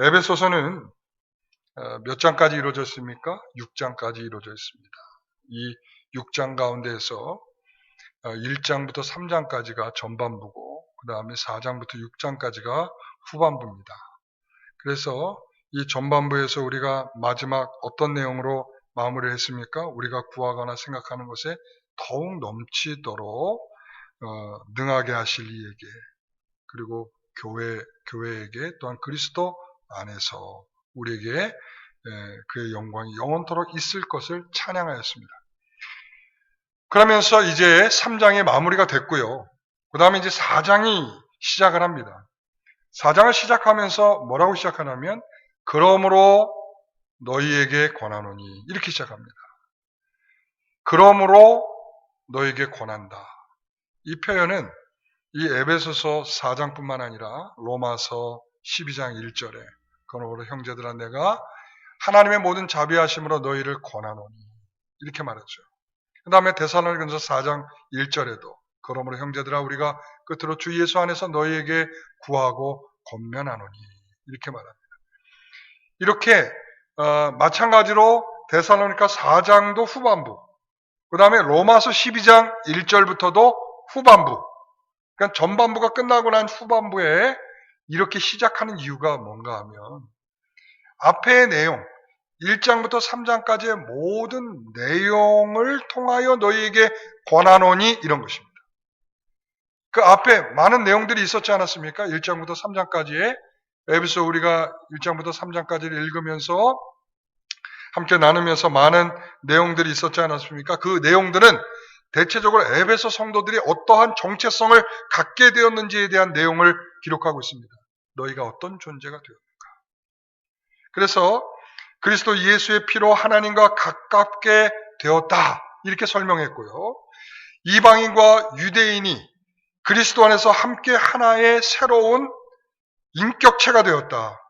에베소서는 어, 몇 장까지 이루어져 있습니까? 6장까지 이루어져 있습니다. 이 6장 가운데에서 1장부터 어, 3장까지가 전반부고 그 다음에 4장부터 6장까지가 후반부입니다. 그래서 이 전반부에서 우리가 마지막 어떤 내용으로 마무리를 했습니까? 우리가 구하거나 생각하는 것에 더욱 넘치도록 어, 능하게 하실 이에게 그리고 교회 교회에게 또한 그리스도 안에서 우리에게 에, 그의 영광이 영원토록 있을 것을 찬양하였습니다. 그러면서 이제 3장의 마무리가 됐고요. 그 다음에 이제 4장이 시작을 합니다. 4장을 시작하면서 뭐라고 시작하냐면 그러므로 너희에게 권하노니 이렇게 시작합니다. 그러므로 너에게 권한다. 이 표현은 이 에베소서 4장뿐만 아니라 로마서 12장 1절에 그러므로 형제들아 내가 하나님의 모든 자비하심으로 너희를 권하노니 이렇게 말했죠. 그 다음에 대사로니가서 4장 1절에도 그러므로 형제들아 우리가 끝으로 주 예수 안에서 너희에게 구하고 권면하노니 이렇게 말합니다. 이렇게 어, 마찬가지로 대사로니까 4장도 후반부 그 다음에 로마서 12장 1절부터도 후반부 그러니까 전반부가 끝나고 난 후반부에 이렇게 시작하는 이유가 뭔가 하면 앞의 내용 1장부터 3장까지의 모든 내용을 통하여 너희에게 권하노니 이런 것입니다. 그 앞에 많은 내용들이 있었지 않았습니까? 1장부터 3장까지의 에비소 우리가 1장부터 3장까지를 읽으면서 함께 나누면서 많은 내용들이 있었지 않았습니까? 그 내용들은 대체적으로 에베소 성도들이 어떠한 정체성을 갖게 되었는지에 대한 내용을 기록하고 있습니다. 너희가 어떤 존재가 되었는가. 그래서 그리스도 예수의 피로 하나님과 가깝게 되었다. 이렇게 설명했고요. 이방인과 유대인이 그리스도 안에서 함께 하나의 새로운 인격체가 되었다.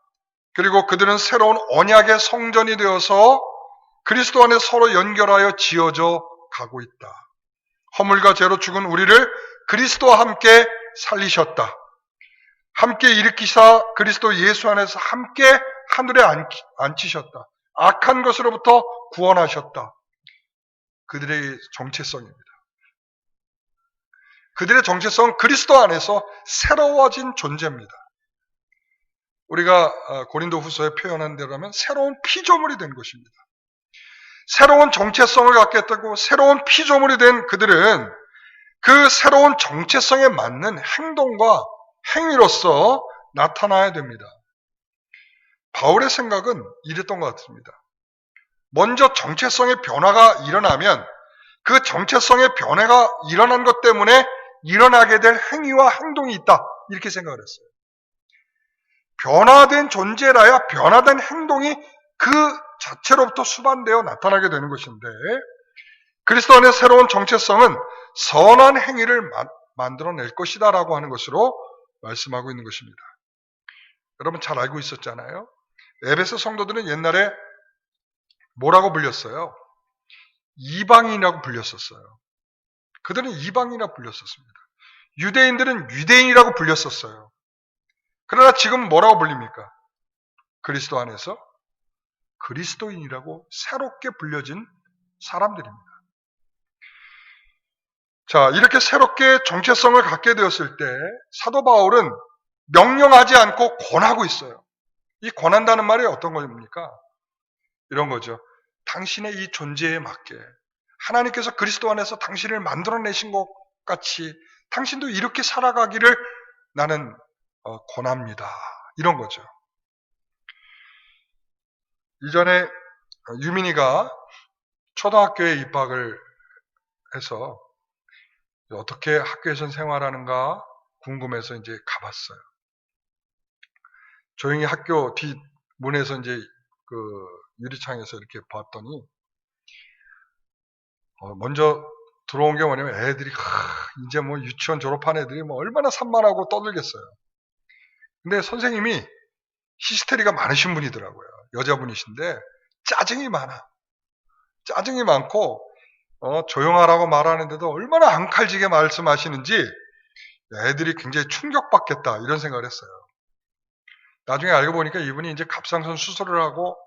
그리고 그들은 새로운 언약의 성전이 되어서 그리스도 안에 서로 연결하여 지어져 가고 있다. 허물과 죄로 죽은 우리를 그리스도와 함께 살리셨다. 함께 일으키사 그리스도 예수 안에서 함께 하늘에 앉히셨다. 악한 것으로부터 구원하셨다. 그들의 정체성입니다. 그들의 정체성은 그리스도 안에서 새로워진 존재입니다. 우리가 어, 고린도 후서에 표현한 대로라면 새로운 피조물이 된 것입니다. 새로운 정체성을 갖게 되고 새로운 피조물이 된 그들은 그 새로운 정체성에 맞는 행동과 행위로서 나타나야 됩니다. 바울의 생각은 이랬던 것 같습니다. 먼저 정체성의 변화가 일어나면 그 정체성의 변화가 일어난 것 때문에 일어나게 될 행위와 행동이 있다. 이렇게 생각을 했어요. 변화된 존재라야 변화된 행동이 그 자체로부터 수반되어 나타나게 되는 것인데 그리스도 안의 새로운 정체성은 선한 행위를 만들어낼 것이다 라고 하는 것으로 말씀하고 있는 것입니다. 여러분 잘 알고 있었잖아요. 에베소 성도들은 옛날에 뭐라고 불렸어요? 이방인이라고 불렸었어요. 그들은 이방이라 불렸었습니다. 유대인들은 유대인이라고 불렸었어요. 그러나 지금 뭐라고 불립니까? 그리스도 안에서 그리스도인이라고 새롭게 불려진 사람들입니다. 자, 이렇게 새롭게 정체성을 갖게 되었을 때 사도 바울은 명령하지 않고 권하고 있어요. 이 권한다는 말이 어떤 겁니까? 이런 거죠. 당신의 이 존재에 맞게 하나님께서 그리스도 안에서 당신을 만들어내신 것 같이 당신도 이렇게 살아가기를 나는 어, 권합니다. 이런 거죠. 이전에 유민이가 초등학교에 입학을 해서 어떻게 학교에서 생활하는가 궁금해서 이제 가봤어요. 조용히 학교 뒷문에서 이제 그 유리창에서 이렇게 봤더니 어 먼저 들어온 게 뭐냐면 애들이 하, 이제 뭐 유치원 졸업한 애들이 뭐 얼마나 산만하고 떠들겠어요. 근데 선생님이 히스테리가 많으신 분이더라고요. 여자분이신데 짜증이 많아. 짜증이 많고 어, 조용하라고 말하는데도 얼마나 앙칼지게 말씀하시는지 애들이 굉장히 충격받겠다 이런 생각을 했어요. 나중에 알고 보니까 이분이 이제 갑상선 수술을 하고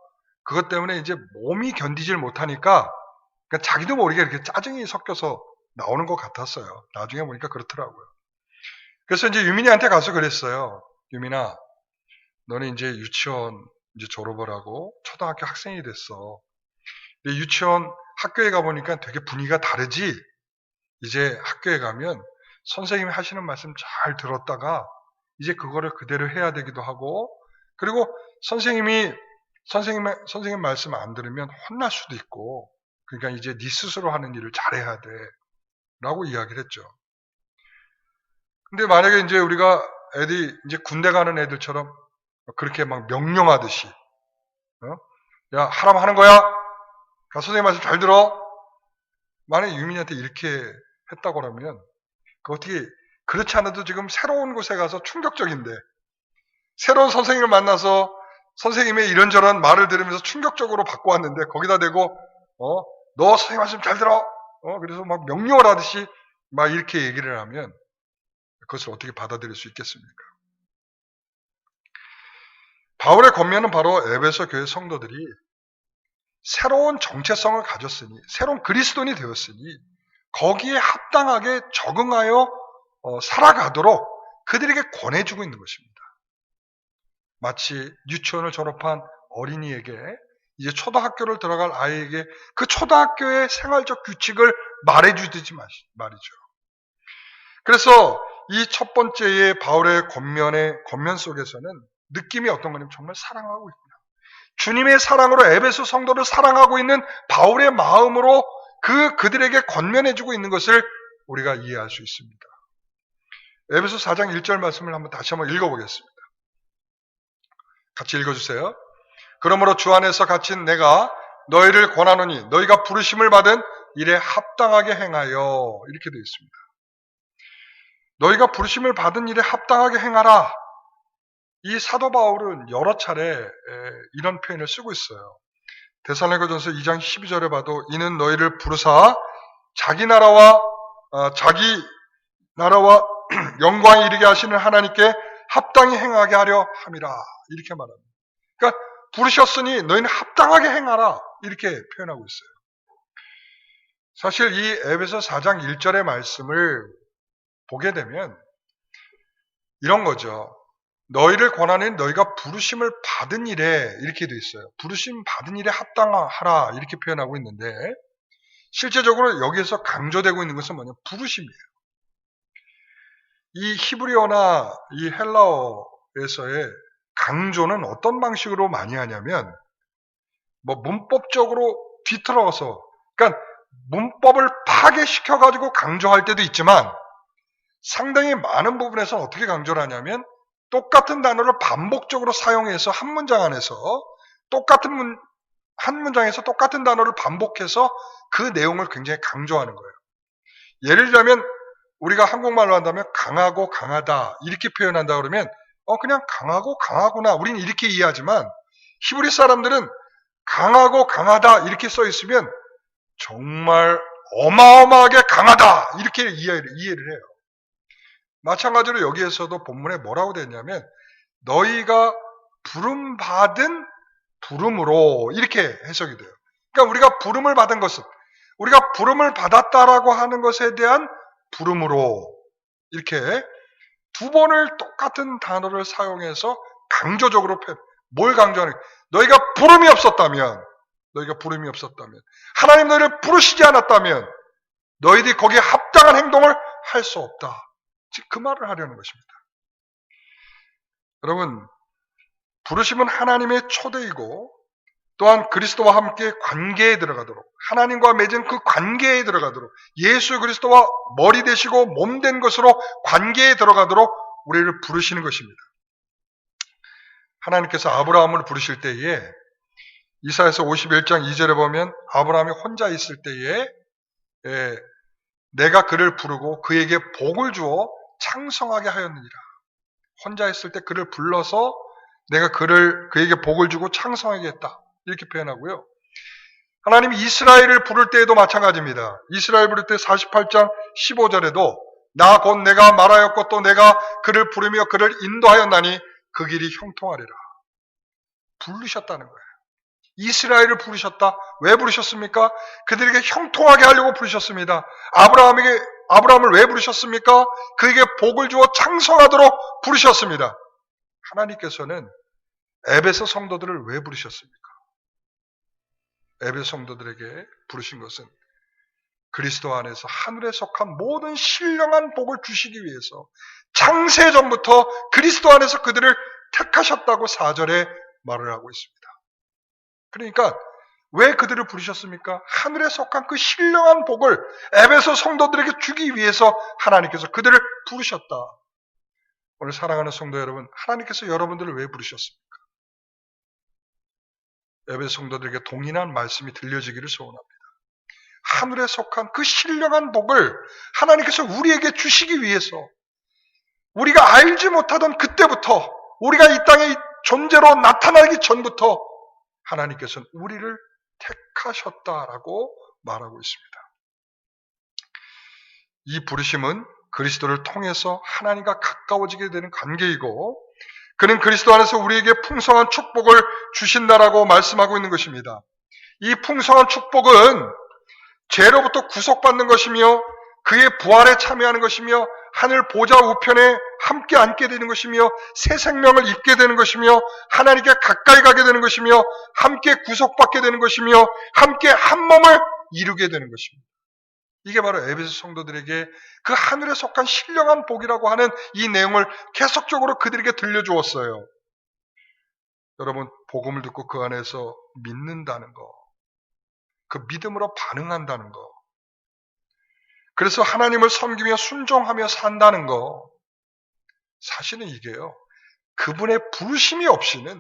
그것 때문에 이제 몸이 견디질 못하니까 그러니까 자기도 모르게 이렇게 짜증이 섞여서 나오는 것 같았어요. 나중에 보니까 그렇더라고요. 그래서 이제 유민이한테 가서 그랬어요. 유민아, 너는 이제 유치원 이제 졸업을 하고 초등학교 학생이 됐어. 유치원 학교에 가보니까 되게 분위기가 다르지? 이제 학교에 가면 선생님이 하시는 말씀 잘 들었다가 이제 그거를 그대로 해야 되기도 하고 그리고 선생님이 선생님 선생님 말씀 안 들으면 혼날 수도 있고 그러니까 이제 네 스스로 하는 일을 잘해야 돼라고 이야기를 했죠. 근데 만약에 이제 우리가 애들이 이제 군대 가는 애들처럼 그렇게 막 명령하듯이 어? 야 하라면 하는 거야. 가 선생님 말씀 잘 들어. 만약에 유민이한테 이렇게 했다고 그러면 그 어떻게 그렇지 않아도 지금 새로운 곳에 가서 충격적인데 새로운 선생님을 만나서 선생님의 이런저런 말을 들으면서 충격적으로 바꿔왔는데 거기다 대고 어, 너 선생님 말씀 잘 들어. 어, 그래서 막 명령을 하듯이 막 이렇게 얘기를 하면 그것을 어떻게 받아들일 수 있겠습니까? 바울의 권면은 바로 에베소 교회 성도들이 새로운 정체성을 가졌으니, 새로운 그리스도인이 되었으니, 거기에 합당하게 적응하여 어, 살아가도록 그들에게 권해주고 있는 것입니다. 마치 유치원을 졸업한 어린이에게 이제 초등학교를 들어갈 아이에게 그 초등학교의 생활적 규칙을 말해주듯이 말이죠. 그래서 이 첫 번째의 바울의 권면의 권면 속에서는 느낌이 어떤 거냐면 정말 사랑하고 있구나. 주님의 사랑으로 에베소 성도를 사랑하고 있는 바울의 마음으로 그 그들에게 권면해주고 있는 것을 우리가 이해할 수 있습니다. 에베소 4장 1절 말씀을 한번 다시 한번 읽어보겠습니다. 같이 읽어주세요. 그러므로 주 안에서 갇힌 내가 너희를 권하노니 너희가 부르심을 받은 일에 합당하게 행하여 이렇게 되어 있습니다. 너희가 부르심을 받은 일에 합당하게 행하라. 이 사도 바울은 여러 차례 이런 표현을 쓰고 있어요. 데살로니가전서 2장 12절에 봐도 이는 너희를 부르사 자기 나라와 어, 자기 나라와 영광이 이르게 하시는 하나님께 합당히 행하게 하려 함이라 이렇게 말합니다. 그러니까 부르셨으니 너희는 합당하게 행하라 이렇게 표현하고 있어요. 사실 이 에베소 4장 1절의 말씀을 보게 되면 이런 거죠. 너희를 권하는 너희가 부르심을 받은 일에 이렇게 돼 있어요. 부르심 받은 일에 합당하라 이렇게 표현하고 있는데 실제적으로 여기에서 강조되고 있는 것은 뭐냐? 부르심이에요. 이 히브리어나 이 헬라어에서의 강조는 어떤 방식으로 많이 하냐면 뭐 문법적으로 뒤틀어서 그러니까 문법을 파괴시켜 가지고 강조할 때도 있지만 상당히 많은 부분에서 어떻게 강조를 하냐면 똑같은 단어를 반복적으로 사용해서 한 문장 안에서 똑같은 문, 한 문장에서 똑같은 단어를 반복해서 그 내용을 굉장히 강조하는 거예요. 예를 들자면 우리가 한국말로 한다면 강하고 강하다 이렇게 표현한다 그러면 어 그냥 강하고 강하구나 우리는 이렇게 이해하지만 히브리 사람들은 강하고 강하다 이렇게 써 있으면 정말 어마어마하게 강하다 이렇게 이해를, 이해를 해요. 마찬가지로 여기에서도 본문에 뭐라고 됐냐면 너희가 부름 받은 부름으로 이렇게 해석이 돼요. 그러니까 우리가 부름을 받은 것은 우리가 부름을 받았다라고 하는 것에 대한 부름으로 이렇게 두 번을 똑같은 단어를 사용해서 강조적으로 뭘 강조하는 너희가 부름이 없었다면 너희가 부름이 없었다면 하나님 너희를 부르시지 않았다면 너희들이 거기에 합당한 행동을 할 수 없다. 즉 그 말을 하려는 것입니다. 여러분 부르심은 하나님의 초대이고 또한 그리스도와 함께 관계에 들어가도록 하나님과 맺은 그 관계에 들어가도록 예수 그리스도와 머리 되시고 몸 된 것으로 관계에 들어가도록 우리를 부르시는 것입니다. 하나님께서 아브라함을 부르실 때에 이사에서 51장 2절에 보면 아브라함이 혼자 있을 때에 예, 내가 그를 부르고 그에게 복을 주어 창성하게 하였느니라. 혼자 있을 때 그를 불러서 내가 그를 그에게 복을 주고 창성하게 했다. 이렇게 표현하고요. 하나님이 이스라엘을 부를 때에도 마찬가지입니다. 이스라엘 부를 때 48장 15절에도 나 곧 내가 말하였고 또 내가 그를 부르며 그를 인도하였나니 그 길이 형통하리라. 부르셨다는 거예요. 이스라엘을 부르셨다. 왜 부르셨습니까? 그들에게 형통하게 하려고 부르셨습니다. 아브라함에게 아브라함을 왜 부르셨습니까? 그에게 복을 주어 창성하도록 부르셨습니다. 하나님께서는 에베소 성도들을 왜 부르셨습니까? 에베소 성도들에게 부르신 것은 그리스도 안에서 하늘에 속한 모든 신령한 복을 주시기 위해서 창세 전부터 그리스도 안에서 그들을 택하셨다고 4절에 말을 하고 있습니다. 그러니까 왜 그들을 부르셨습니까? 하늘에 속한 그 신령한 복을 에베소 성도들에게 주기 위해서 하나님께서 그들을 부르셨다. 오늘 사랑하는 성도 여러분, 하나님께서 여러분들을 왜 부르셨습니까? 에베소 성도들에게 동일한 말씀이 들려지기를 소원합니다. 하늘에 속한 그 신령한 복을 하나님께서 우리에게 주시기 위해서 우리가 알지 못하던 그때부터 우리가 이 땅의 존재로 나타나기 전부터 하나님께서는 우리를 택하셨다라고 말하고 있습니다. 이 부르심은 그리스도를 통해서 하나님과 가까워지게 되는 관계이고 그는 그리스도 안에서 우리에게 풍성한 축복을 주신다라고 말씀하고 있는 것입니다. 이 풍성한 축복은 죄로부터 구속받는 것이며 그의 부활에 참여하는 것이며 하늘 보좌 우편에 함께 앉게 되는 것이며 새 생명을 입게 되는 것이며 하나님께 가까이 가게 되는 것이며 함께 구속받게 되는 것이며 함께 한 몸을 이루게 되는 것입니다. 이게 바로 에베소 성도들에게 그 하늘에 속한 신령한 복이라고 하는 이 내용을 계속적으로 그들에게 들려주었어요. 여러분, 복음을 듣고 그 안에서 믿는다는 거, 그 믿음으로 반응한다는 거, 그래서 하나님을 섬기며 순종하며 산다는 거, 사실은 이게요, 그분의 부르심이 없이는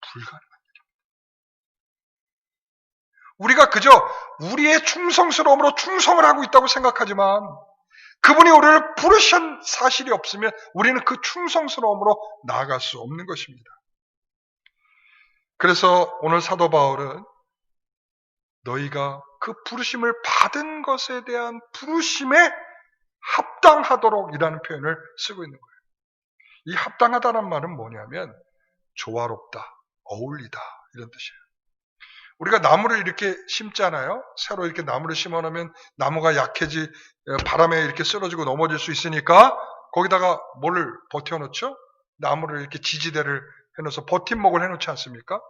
불가능한 일입니다. 우리가 그저 우리의 충성스러움으로 충성을 하고 있다고 생각하지만, 그분이 우리를 부르신 사실이 없으면 우리는 그 충성스러움으로 나아갈 수 없는 것입니다. 그래서 오늘 사도 바울은 너희가 그 부르심을 받은 것에 대한 부르심에 합당하도록 이라는 표현을 쓰고 있는 거예요. 이 합당하다는 말은 뭐냐면 조화롭다, 어울리다 이런 뜻이에요. 우리가 나무를 이렇게 심잖아요. 새로 이렇게 나무를 심어 놓으면 나무가 약해지 바람에 이렇게 쓰러지고 넘어질 수 있으니까 거기다가 뭐를 버텨 놓죠? 나무를 이렇게 지지대를 해 놓아서 버팀목을 해 놓지 않습니까?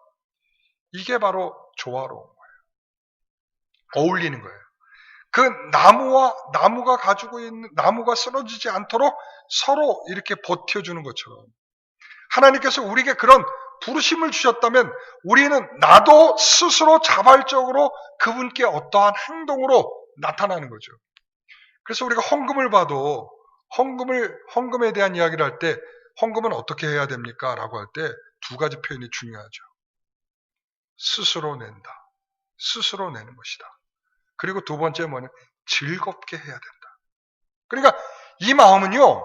이게 바로 조화로운 어울리는 거예요. 그 나무와 나무가 가지고 있는 나무가 쓰러지지 않도록 서로 이렇게 버텨주는 것처럼 하나님께서 우리에게 그런 부르심을 주셨다면 우리는 나도 스스로 자발적으로 그분께 어떠한 행동으로 나타나는 거죠. 그래서 우리가 헌금을 봐도 헌금을 헌금에 대한 이야기를 할 때 헌금은 어떻게 해야 됩니까? 라고 할 때 두 가지 표현이 중요하죠. 스스로 낸다. 스스로 내는 것이다. 그리고 두 번째 뭐냐? 즐겁게 해야 된다. 그러니까 이 마음은요,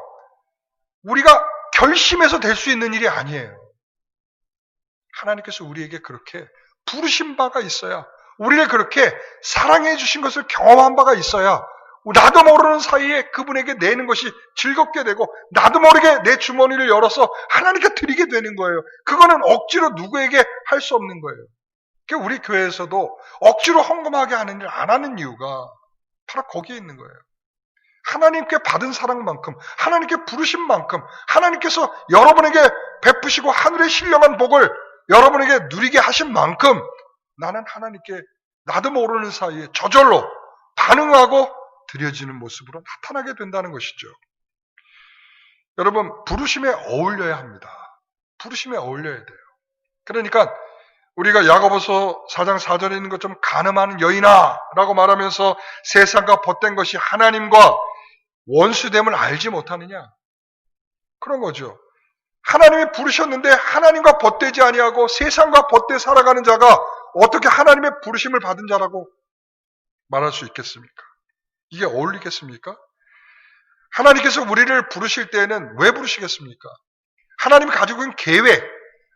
우리가 결심해서 될 수 있는 일이 아니에요. 하나님께서 우리에게 그렇게 부르신 바가 있어야, 우리를 그렇게 사랑해 주신 것을 경험한 바가 있어야, 나도 모르는 사이에 그분에게 내는 것이 즐겁게 되고, 나도 모르게 내 주머니를 열어서 하나님께 드리게 되는 거예요. 그거는 억지로 누구에게 할 수 없는 거예요. 그러니까 우리 교회에서도 억지로 헌금하게 하는 일 안 하는 이유가 바로 거기에 있는 거예요. 하나님께 받은 사랑만큼, 하나님께 부르신 만큼, 하나님께서 여러분에게 베푸시고 하늘의 신령한 복을 여러분에게 누리게 하신 만큼 나는 하나님께 나도 모르는 사이에 저절로 반응하고 드려지는 모습으로 나타나게 된다는 것이죠. 여러분, 부르심에 어울려야 합니다. 부르심에 어울려야 돼요. 그러니까 우리가 야고보서 4장 4절에 있는 것처럼 가늠하는 여인아 라고 말하면서 세상과 벗된 것이 하나님과 원수됨을 알지 못하느냐? 그런 거죠. 하나님이 부르셨는데 하나님과 벗되지 아니하고 세상과 벗되 살아가는 자가 어떻게 하나님의 부르심을 받은 자라고 말할 수 있겠습니까? 이게 어울리겠습니까? 하나님께서 우리를 부르실 때에는 왜 부르시겠습니까? 하나님이 가지고 있는 계획,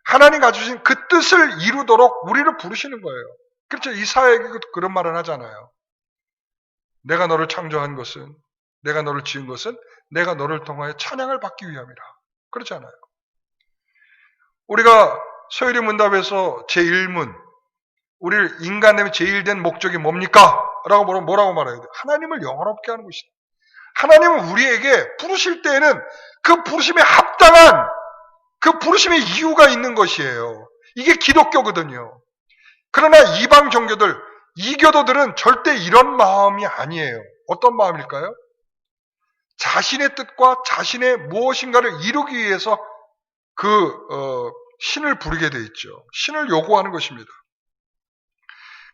하나님 가지신 그 뜻을 이루도록 우리를 부르시는 거예요. 그렇죠. 이사에게 그런 말을 하잖아요. 내가 너를 창조한 것은, 내가 너를 지은 것은 내가 너를 통하여 찬양을 받기 위함이라. 그렇잖아요. 우리가 소율이 문답에서 제1문, 우리를 인간 되면 제일된 목적이 뭡니까? 라고 뭐라- 뭐라고 말해야 돼? 하나님을 영화롭게 하는 것이다. 하나님은 우리에게 부르실 때에는 그 부르심에 합당한 그 부르심의 이유가 있는 것이에요. 이게 기독교거든요. 그러나 이방 종교들, 이교도들은 절대 이런 마음이 아니에요. 어떤 마음일까요? 자신의 뜻과 자신의 무엇인가를 이루기 위해서 그 어, 신을 부르게 돼 있죠. 신을 요구하는 것입니다.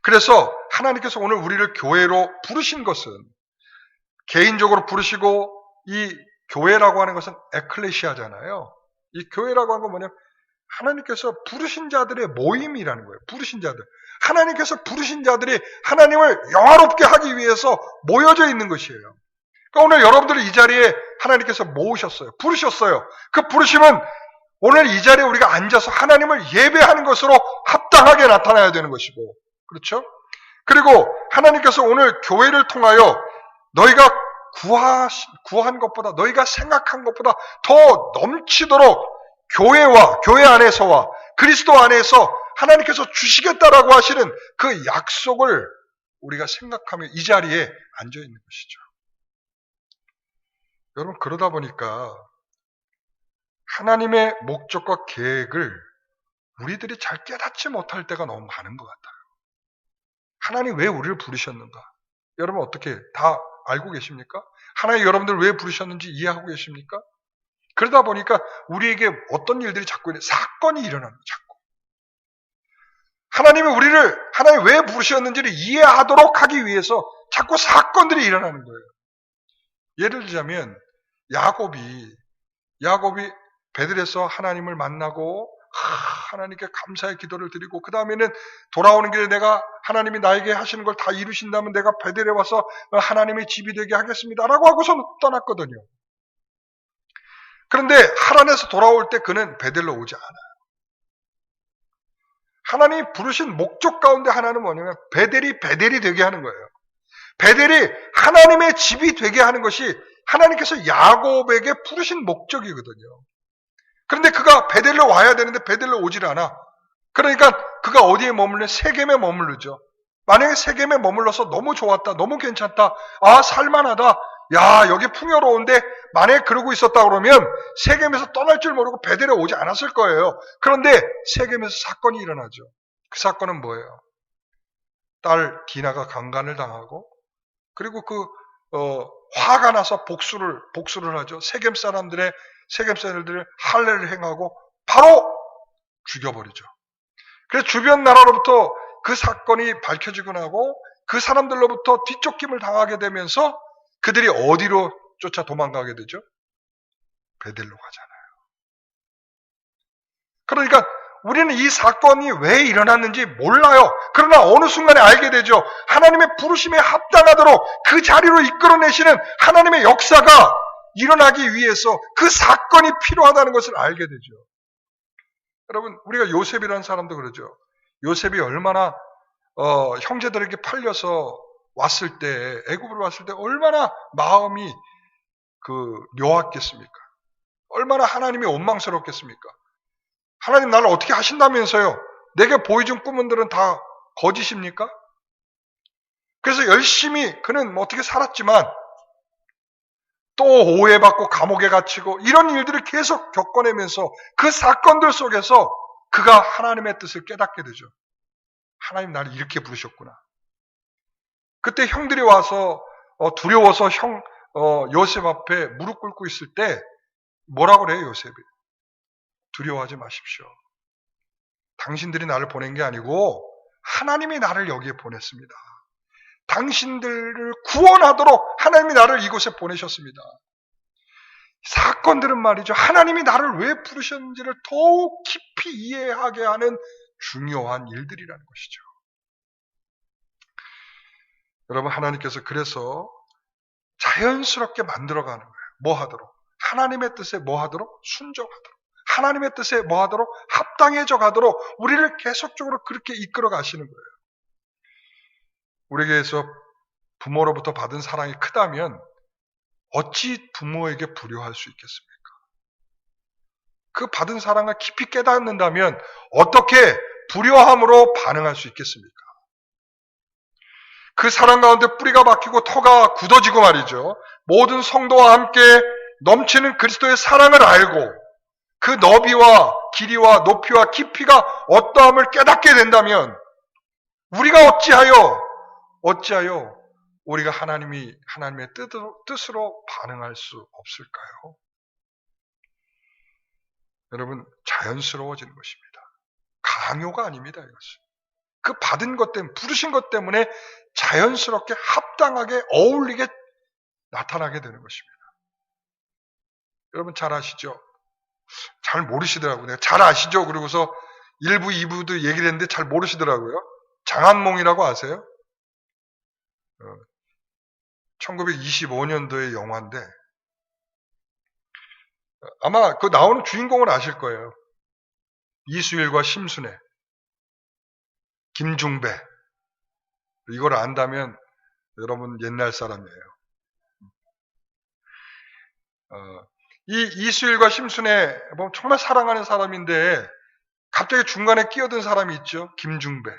그래서 하나님께서 오늘 우리를 교회로 부르신 것은 개인적으로 부르시고 이 교회라고 하는 것은 에클레시아잖아요. 이 교회라고 하는 건 뭐냐면 하나님께서 부르신 자들의 모임이라는 거예요. 부르신 자들. 하나님께서 부르신 자들이 하나님을 영화롭게 하기 위해서 모여져 있는 것이에요. 그러니까 오늘 여러분들을 이 자리에 하나님께서 모으셨어요. 부르셨어요. 그 부르심은 오늘 이 자리에 우리가 앉아서 하나님을 예배하는 것으로 합당하게 나타나야 되는 것이고, 그렇죠? 그리고 하나님께서 오늘 교회를 통하여 너희가 구하, 구한 것보다, 너희가 생각한 것보다 더 넘치도록 교회와, 교회 안에서와 그리스도 안에서 하나님께서 주시겠다라고 하시는 그 약속을 우리가 생각하며 이 자리에 앉아 있는 것이죠. 여러분, 그러다 보니까 하나님의 목적과 계획을 우리들이 잘 깨닫지 못할 때가 너무 많은 것 같아요. 하나님 왜 우리를 부르셨는가? 여러분 어떻게 다 알고 계십니까? 하나님 여러분들 왜 부르셨는지 이해하고 계십니까? 그러다 보니까 우리에게 어떤 일들이 자꾸 사건이 일어나는 자꾸. 하나님이 우리를 하나님 왜 부르셨는지를 이해하도록 하기 위해서 자꾸 사건들이 일어나는 거예요. 예를 들자면 야곱이 야곱이 베들에서 하나님을 만나고 하, 하나님께 감사의 기도를 드리고 그 다음에는 돌아오는 길에 내가 하나님이 나에게 하시는 걸 다 이루신다면 내가 베들에 와서 하나님의 집이 되게 하겠습니다라고 하고서 떠났거든요. 그런데 하란에서 돌아올 때 그는 베델로 오지 않아요. 하나님이 부르신 목적 가운데 하나는 뭐냐면 베델이 베델이 되게 하는 거예요. 베델이 하나님의 집이 되게 하는 것이 하나님께서 야곱에게 부르신 목적이거든요. 그런데 그가 베델로 와야 되는데 베델로 오질 않아. 그러니까 그가 어디에 머물러? 세겜에 머무르죠. 만약에 세겜에 머물러서 너무 좋았다, 너무 괜찮다, 아 살만하다, 야 여기 풍요로운데 만약에 그러고 있었다 그러면 세겜에서 떠날 줄 모르고 베델에 오지 않았을 거예요. 그런데 세겜에서 사건이 일어나죠. 그 사건은 뭐예요? 딸 디나가 강간을 당하고 그리고 그 어, 화가 나서 복수를 복수를 하죠. 세겜 사람들의 세겜 사람들을 할례를 행하고 바로 죽여버리죠. 그래서 주변 나라로부터 그 사건이 밝혀지고 나고 그 사람들로부터 뒤쫓김을 당하게 되면서 그들이 어디로 쫓아 도망가게 되죠? 베델로 가잖아요. 그러니까 우리는 이 사건이 왜 일어났는지 몰라요. 그러나 어느 순간에 알게 되죠. 하나님의 부르심에 합당하도록 그 자리로 이끌어내시는 하나님의 역사가 일어나기 위해서 그 사건이 필요하다는 것을 알게 되죠. 여러분, 우리가 요셉이라는 사람도 그러죠. 요셉이 얼마나 어, 형제들에게 팔려서 왔을 때, 애굽으로 왔을 때 얼마나 마음이 그 묘했겠습니까? 얼마나 하나님이 원망스럽겠습니까? 하나님 나를 어떻게 하신다면서요? 내게 보여준 꿈은들은 다 거짓입니까? 그래서 열심히 그는 뭐 어떻게 살았지만 또 오해받고 감옥에 갇히고 이런 일들을 계속 겪어내면서 그 사건들 속에서 그가 하나님의 뜻을 깨닫게 되죠. 하나님 나를 이렇게 부르셨구나. 그때 형들이 와서 어, 두려워서 형 어, 요셉 앞에 무릎 꿇고 있을 때 뭐라고 그래요 요셉이? 두려워하지 마십시오. 당신들이 나를 보낸 게 아니고 하나님이 나를 여기에 보냈습니다. 당신들을 구원하도록 하나님이 나를 이곳에 보내셨습니다. 사건들은 말이죠. 하나님이 나를 왜 부르셨는지를 더욱 깊이 이해하게 하는 중요한 일들이라는 것이죠. 여러분, 하나님께서 그래서 자연스럽게 만들어가는 거예요. 뭐 하도록? 하나님의 뜻에 뭐 하도록? 순종하도록. 하나님의 뜻에 뭐 하도록? 합당해져 가도록 우리를 계속적으로 그렇게 이끌어 가시는 거예요. 우리에게서 부모로부터 받은 사랑이 크다면 어찌 부모에게 불효할 수 있겠습니까? 그 받은 사랑을 깊이 깨닫는다면 어떻게 불효함으로 반응할 수 있겠습니까? 그 사랑 가운데 뿌리가 박히고 터가 굳어지고 말이죠. 모든 성도와 함께 넘치는 그리스도의 사랑을 알고 그 너비와 길이와 높이와 깊이가 어떠함을 깨닫게 된다면 우리가 어찌하여 어찌하여 우리가 하나님이 하나님의 뜻으로, 뜻으로 반응할 수 없을까요? 여러분 자연스러워지는 것입니다. 강요가 아닙니다. 이것은 그 받은 것 때문에 부르신 것 때문에 자연스럽게 합당하게 어울리게 나타나게 되는 것입니다. 여러분 잘 아시죠? 잘 모르시더라고요. 잘 아시죠? 그러고서 1부, 2부도 얘기를 했는데 잘 모르시더라고요. 장안몽이라고 아세요? 1925년도의 영화인데 아마 그 나오는 주인공을 아실 거예요. 이수일과 심순애, 김중배. 이걸 안다면 여러분 옛날 사람이에요. 어, 이 이수일과 심순애 뭐 정말 사랑하는 사람인데 갑자기 중간에 끼어든 사람이 있죠. 김중배.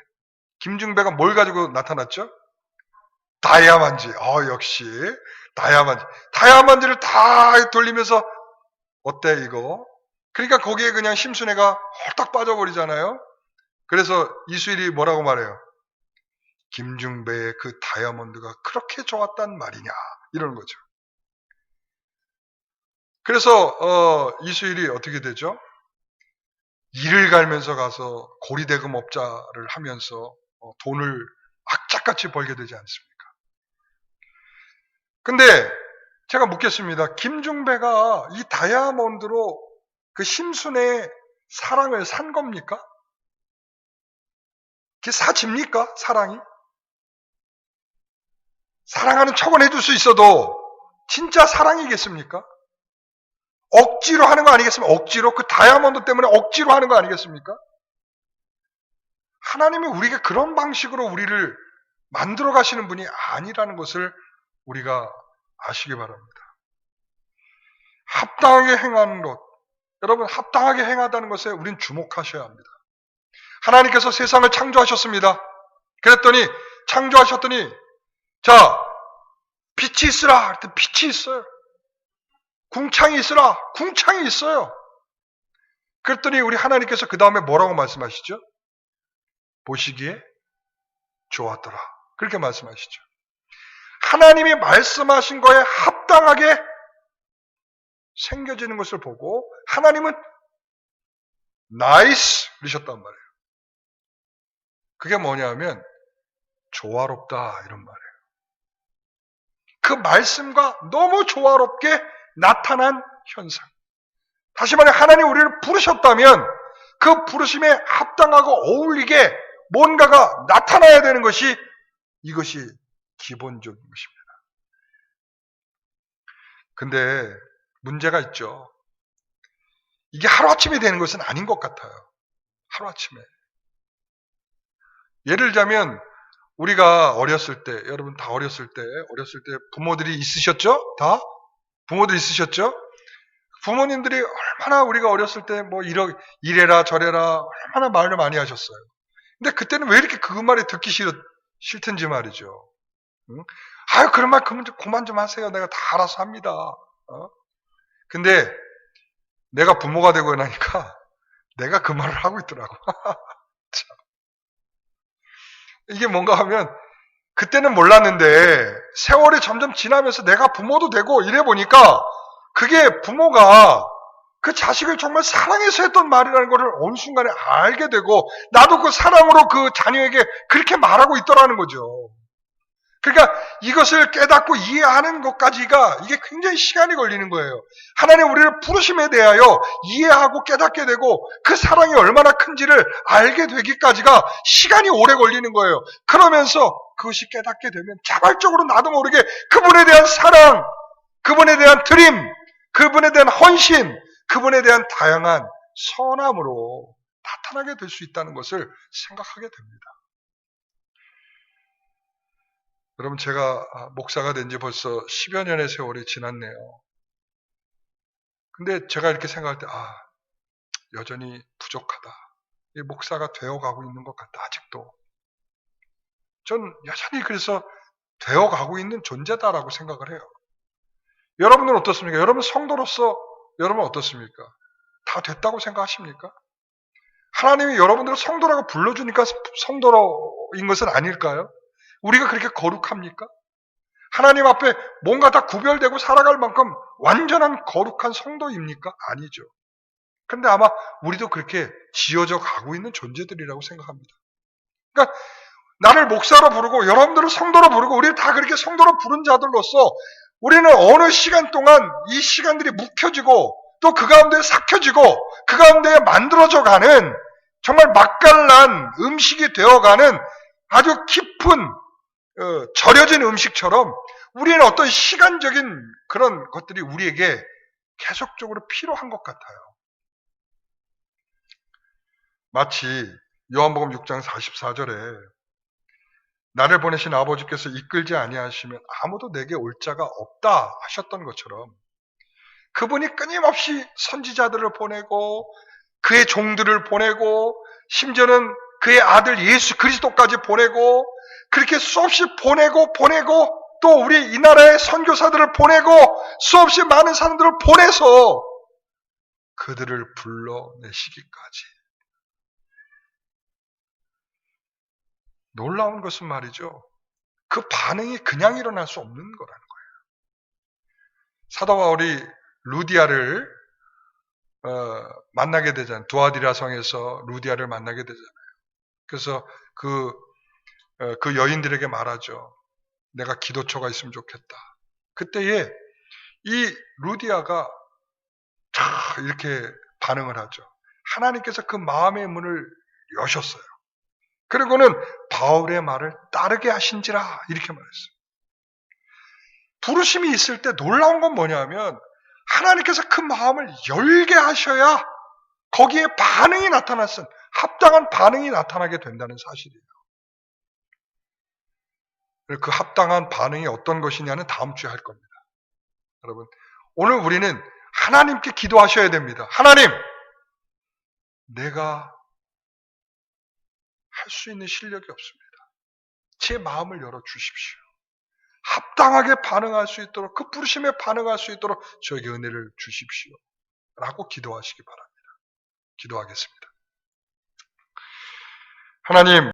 김중배가 뭘 가지고 나타났죠? 다이아만지. 어, 역시 다이아만지. 다이아만지를 다 돌리면서 어때 이거? 그러니까 거기에 그냥 심순애가 홀딱 빠져버리잖아요. 그래서 이수일이 뭐라고 말해요? 김중배의 그 다이아몬드가 그렇게 좋았단 말이냐 이러는 거죠. 그래서 어, 이수일이 어떻게 되죠? 일을 갈면서 가서 고리대금 업자를 하면서 어, 돈을 악착같이 벌게 되지 않습니까? 근데 제가 묻겠습니다. 김중배가 이 다이아몬드로 그 심순의 사랑을 산 겁니까? 그게 사집니까? 사랑이? 사랑하는 척은 해줄 수 있어도 진짜 사랑이겠습니까? 억지로 하는 거 아니겠습니까? 억지로 그 다이아몬드 때문에 억지로 하는 거 아니겠습니까? 하나님이 우리가 그런 방식으로 우리를 만들어 가시는 분이 아니라는 것을 우리가 아시기 바랍니다. 합당하게 행하는 것. 여러분, 합당하게 행하다는 것에 우린 주목하셔야 합니다. 하나님께서 세상을 창조하셨습니다. 그랬더니, 창조하셨더니, 자, 빛이 있으라. 빛이 있어요. 궁창이 있으라. 궁창이 있어요. 그랬더니 우리 하나님께서 그 다음에 뭐라고 말씀하시죠? 보시기에 좋았더라. 그렇게 말씀하시죠. 하나님이 말씀하신 거에 합당하게 생겨지는 것을 보고 하나님은 나이스 그러셨단 말이에요. 그게 뭐냐면 조화롭다 이런 말이에요. 그 말씀과 너무 조화롭게 나타난 현상. 다시 말해 하나님 우리를 부르셨다면 그 부르심에 합당하고 어울리게 뭔가가 나타나야 되는 것이 이것이 기본적인 것입니다. 근데 문제가 있죠. 이게 하루아침에 되는 것은 아닌 것 같아요. 하루아침에. 예를 들자면 우리가 어렸을 때, 여러분 다 어렸을 때, 어렸을 때 부모들이 있으셨죠? 다? 부모들 있으셨죠? 부모님들이 얼마나 우리가 어렸을 때 뭐 이래라 저래라 얼마나 말을 많이 하셨어요. 근데 그때는 왜 이렇게 그 말이 듣기 싫, 싫든지 말이죠. 응? 아유, 그런 말 그만 좀, 그만 좀 하세요. 내가 다 알아서 합니다. 어? 근데 내가 부모가 되고 나니까 내가 그 말을 하고 있더라고. 이게 뭔가 하면 그때는 몰랐는데 세월이 점점 지나면서 내가 부모도 되고 이래 보니까 그게 부모가 그 자식을 정말 사랑해서 했던 말이라는 것을 어느 순간에 알게 되고 나도 그 사랑으로 그 자녀에게 그렇게 말하고 있더라는 거죠. 그러니까 이것을 깨닫고 이해하는 것까지가 이게 굉장히 시간이 걸리는 거예요. 하나님 우리를 부르심에 대하여 이해하고 깨닫게 되고 그 사랑이 얼마나 큰지를 알게 되기까지가 시간이 오래 걸리는 거예요. 그러면서 그것이 깨닫게 되면 자발적으로 나도 모르게 그분에 대한 사랑, 그분에 대한 드림, 그분에 대한 헌신, 그분에 대한 다양한 선함으로 나타나게 될 수 있다는 것을 생각하게 됩니다. 여러분 제가 아, 목사가 된 지 벌써 10여 년의 세월이 지났네요. 근데 제가 이렇게 생각할 때, 아, 여전히 부족하다. 이 목사가 되어가고 있는 것 같다. 아직도. 전 여전히 그래서 되어가고 있는 존재다라고 생각을 해요. 여러분은 어떻습니까? 여러분 성도로서 여러분 어떻습니까? 다 됐다고 생각하십니까? 하나님이 여러분들을 성도라고 불러주니까 성도인 것은 아닐까요? 우리가 그렇게 거룩합니까? 하나님 앞에 뭔가 다 구별되고 살아갈 만큼 완전한 거룩한 성도입니까? 아니죠. 근데 아마 우리도 그렇게 지어져 가고 있는 존재들이라고 생각합니다. 그러니까 나를 목사로 부르고 여러분들을 성도로 부르고 우리를 다 그렇게 성도로 부른 자들로서 우리는 어느 시간 동안 이 시간들이 묵혀지고 또 그 가운데 삭혀지고 그 가운데 만들어져 가는 정말 맛깔난 음식이 되어가는 아주 깊은 어, 절여진 음식처럼 우리는 어떤 시간적인 그런 것들이 우리에게 계속적으로 필요한 것 같아요. 마치 요한복음 6장 44절에 나를 보내신 아버지께서 이끌지 아니하시면 아무도 내게 올 자가 없다 하셨던 것처럼 그분이 끊임없이 선지자들을 보내고 그의 종들을 보내고 심지어는 그의 아들 예수 그리스도까지 보내고 그렇게 수없이 보내고 보내고 또 우리 이 나라의 선교사들을 보내고 수없이 많은 사람들을 보내서 그들을 불러내시기까지 놀라운 것은 말이죠. 그 반응이 그냥 일어날 수 없는 거라는 거예요. 사도 바울이 루디아를 어, 만나게 되잖아요. 두아디라 성에서 루디아를 만나게 되잖아요. 그래서 그, 어, 그 여인들에게 말하죠. 내가 기도처가 있으면 좋겠다. 그때에 이 루디아가 자 이렇게 반응을 하죠. 하나님께서 그 마음의 문을 여셨어요. 그리고는 바울의 말을 따르게 하신지라 이렇게 말했어요. 부르심이 있을 때 놀라운 건 뭐냐면 하나님께서 그 마음을 열게 하셔야 거기에 반응이 나타났은 합당한 반응이 나타나게 된다는 사실이에요. 그 합당한 반응이 어떤 것이냐는 다음 주에 할 겁니다. 여러분, 오늘 우리는 하나님께 기도하셔야 됩니다. 하나님, 내가 할 수 있는 실력이 없습니다. 제 마음을 열어 주십시오. 합당하게 반응할 수 있도록 그 부르심에 반응할 수 있도록 저에게 은혜를 주십시오. 라고 기도하시기 바랍니다. 기도하겠습니다. 하나님